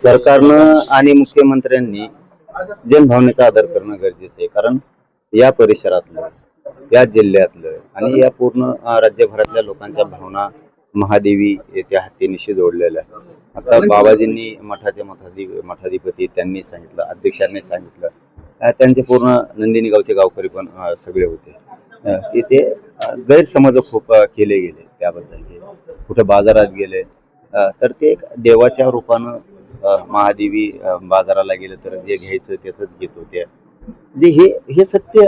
सरकारनं आणि मुख्यमंत्र्यांनी जनभावनेचा आदर करणं गरजेचं आहे. कारण या परिसरातलं या जिल्ह्यातलं आणि या पूर्ण राज्यभरातल्या लोकांच्या भावना महादेवी त्या हत्तीनिशी जोडलेल्या आहेत. आता बाबाजींनी मठाचे मठाधी मठाधिपती त्यांनी सांगितलं अध्यक्षांनी सांगितलं. त्यांचे पूर्ण नंदिनी गावचे गावकरी पण सगळे होते. इथे गैरसमज खूप केले गेले त्याबद्दल. कुठे बाजारात गेले. तर ते एक देवाच्या रूपानं महादेवी बाजाराला गेलं तर जे घ्यायचं त्याच घेत होते जे म्हणजे हे हे सत्य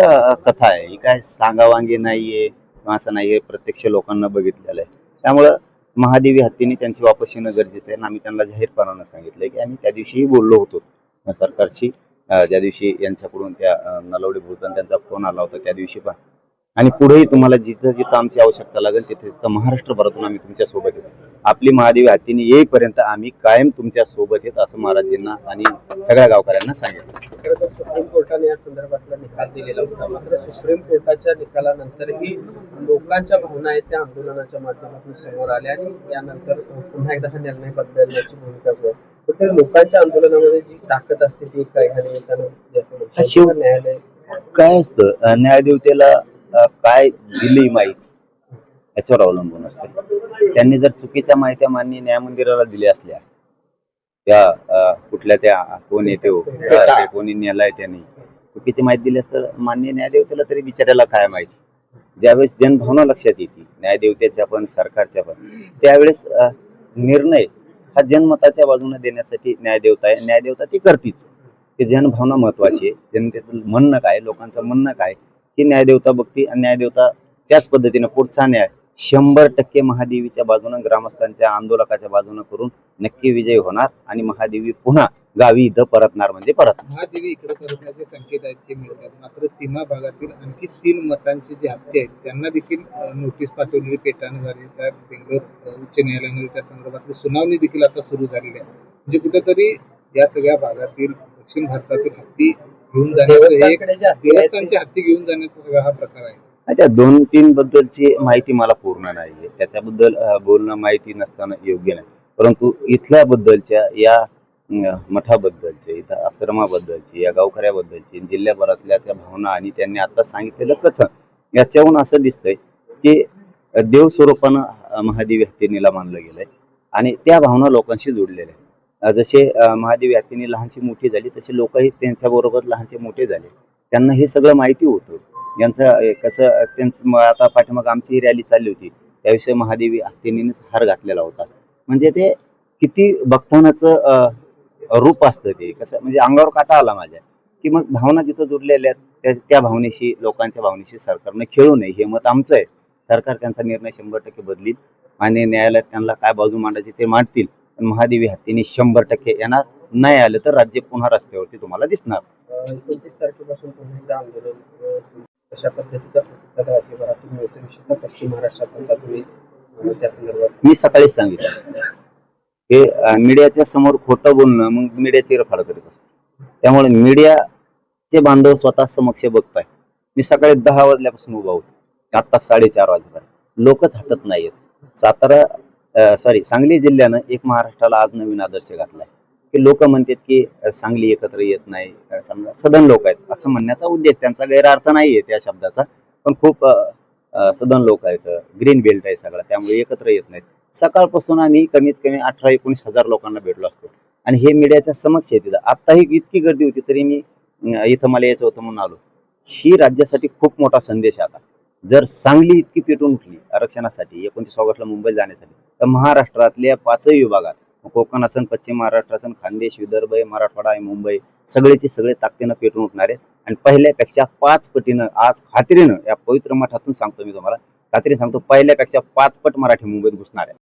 कथा आहे. ही काय सांगावांगे नाहीये किंवा असं नाहीये प्रत्यक्ष लोकांना बघितलेलं आहे. त्यामुळं महादेवी हत्तीने त्यांची वापस येणं गरजेचं आहे. आणि आम्ही त्यांना जाहीरपणानं सांगितलंय की आम्ही त्या दिवशीही बोललो होतो. सरकारशी ज्या दिवशी यांच्याकडून त्या नलवडे भूषण त्यांचा फोन आला होता त्या दिवशी पण. आणि पुढेही तुम्हाला जिथं जिथं आमची आवश्यकता लागेल तिथे तिथं महाराष्ट्रभरातून आम्ही तुमच्यासोबत येतो आपली महादेवी हत्तीने येईपर्यंत आम्ही कायम तुमच्यासोबत येत असं महाराजींना आणि सगळ्या गावकऱ्यांना सांगितलं. खरं तर सुप्रीम कोर्टाने या संदर्भातला निकाल दिलेला होता. मात्र सुप्रीम कोर्टाच्या निकालानंतरही लोकांच्या भावना आहेत त्या आंदोलनाच्या माध्यमातून समोर आल्या आणि यानंतर पुन्हा एकदा हा निर्णय बदलण्याची भूमिका तर त्या लोकांच्या आंदोलनामध्ये जी ताकद असते ती काय ह्या निमित्तानं दिसली असं न्यायालय काय असतं? न्यायदेवतेला काय दिली माहिती? याच्यावर अवलंबून असते. त्यांनी जर चुकीच्या माहित्या मान्य न्याय मंदिराला दिल्या असल्या त्या कुठल्या त्या कोण येते हो, कोणी नेलाय त्यांनी? चुकीची माहिती दिली असतं मान्य न्यायदेवतेला तरी बिचारायला काय माहिती? ज्यावेळेस जनभावना लक्षात येते न्यायदेवतेच्या पण सरकारच्या पण त्यावेळेस निर्णय हा जनमताच्या बाजूने देण्यासाठी न्यायदेवता आहे. न्यायदेवता ती करतीच. की जनभावना महत्वाची आहे. जनतेचं म्हणणं काय लोकांचं म्हणणं काय ही न्यायदेवता बघती आणि न्यायदेवता त्याच पद्धतीनं पुढचा न्याय शंभर टक्के महादेवीच्या बाजूनं ग्रामस्थांच्या आंदोलकाच्या बाजूनं करून नक्की विजय होणार आणि महादेवी पुन्हा गावी इथं परतणार म्हणजे परत. महादेवी इकडे परतण्याचे संकेत आहेत ते मिळतात. मात्र सीमा भागातील आणखी तीन मठांचे जे हप्ते आहेत त्यांना देखील नोटीस पाठवलेली पेटाने झाली त्या बेंगलोर उच्च न्यायालयामध्ये त्या संदर्भातली सुनावणी देखील आता सुरू झालेली आहे. म्हणजे कुठेतरी या सगळ्या भागातील दक्षिण भारतातील हत्ती घेऊन जाण्याचं एक देवस्थानकडे जे. हत्ती हत्ती घेऊन जाण्याचा सगळा हा प्रकार आहे. त्या दोन तीन बद्दलची माहिती मला पूर्ण नाहीये. त्याच्याबद्दल बोलणं माहिती नसताना योग्य नाही. परंतु इथल्या बद्दलच्या या मठाबद्दलचे इथं आश्रमाबद्दलची या गावकऱ्याबद्दलची जिल्ह्याभरातल्या त्या भावना आणि त्यांनी आता सांगितलेलं कथन याच्याहून असं दिसतंय की देव स्वरूपानं महादेव महादेवी हत्तीनीला मानलं गेलंय आणि त्या भावना लोकांशी जोडलेल्या आहेत. जसे अं, महादेवी लहानशी मोठी झाली तसे लोकही त्यांच्याबरोबर लहानचे मोठे झाले. त्यांना हे सगळं माहिती होतं. यांचं कसं त्यांचं मग आता पाठीमाग आमची रॅली चालली होती. त्याविषयी महादेवी हत्तीनीनेच हार घातलेला होता. म्हणजे ते किती बघतानाचं रूप असतं ते. कसं म्हणजे अंगावर काटा आला माझ्या. की मग भावना जिथं जुडलेल्या आहेत त्या भावनेशी लोकांच्या भावनेशी सरकारने खेळू नये. हे मत आमचं आहे. सरकार त्यांचा निर्णय शंभर टक्के बदलील. आणि न्यायालयात त्यांना काय बाजू मांडायची ते मांडतील. पण महादेवी हत्तीने शंभर टक्के येणार नाही आलं तर राज्य पुन्हा रस्त्यावरती तुम्हाला दिसणार. अं, अशा पद्धतीचा प्रतिसाद राज्यभरातून मिळतो. विशेषतः पश्चिम महाराष्ट्रात आता तुम्ही अं, त्या संदर्भात मी सकाळीच सांगितलं. हे अं, मीडियाच्या समोर खोटं बोलणं मग मीडियाची रफाड करीत असते. त्यामुळे मीडियाचे बांधव स्वतः समक्ष बघताय मी सकाळी दहा वाजल्यापासून उभा होतो. आता साडेचार वाजेपर्यंत. लोकच हटत नाहीयेत. सातारा सॉरी सांगली जिल्ह्यानं एक महाराष्ट्राला आज नवीन आदर्श घातलाय. की लोक म्हणतात की सांगली एकत्र येत नाही समजा सदन लोक आहेत असं म्हणण्याचा उद्देश त्यांचा गैरअर्थ नाहीये त्या शब्दाचा. पण खूप सदन लोक आहेत ग्रीन बेल्ट आहे सगळा त्यामुळे एकत्र येत नाहीत. सकाळपासून आम्ही कमीत कमी अठरा एकोणीस हजार लोकांना भेटलो असतो. आणि हे मीडियाच्या समक्ष आहे तिथं. आत्ताही इतकी गर्दी होती तरी मी इथं मला यायचं होतं म्हणून आलो. ही राज्यासाठी खूप मोठा संदेश आता. जर सांगली इतकी पेटून उठली आरक्षणासाठी एकोणतीस ऑगस्टला मुंबईला जाण्यासाठी तर महाराष्ट्रातल्या पाचही विभागात कोकण असन पश्चिम महाराष्ट्र असन खानदेश विदर्भ आहे मराठवाडा आहे मुंबई सगळेचे सगळे ताकदीनं पेटून उठणार आहेत. आणि पहिल्यापेक्षा पाच पटीनं आज खात्रीनं या पवित्र मठातून सांगतो मी तुम्हाला खात्री सांगतो पहिल्यापेक्षा पाच पट मराठी मुंबईत घुसणार आहे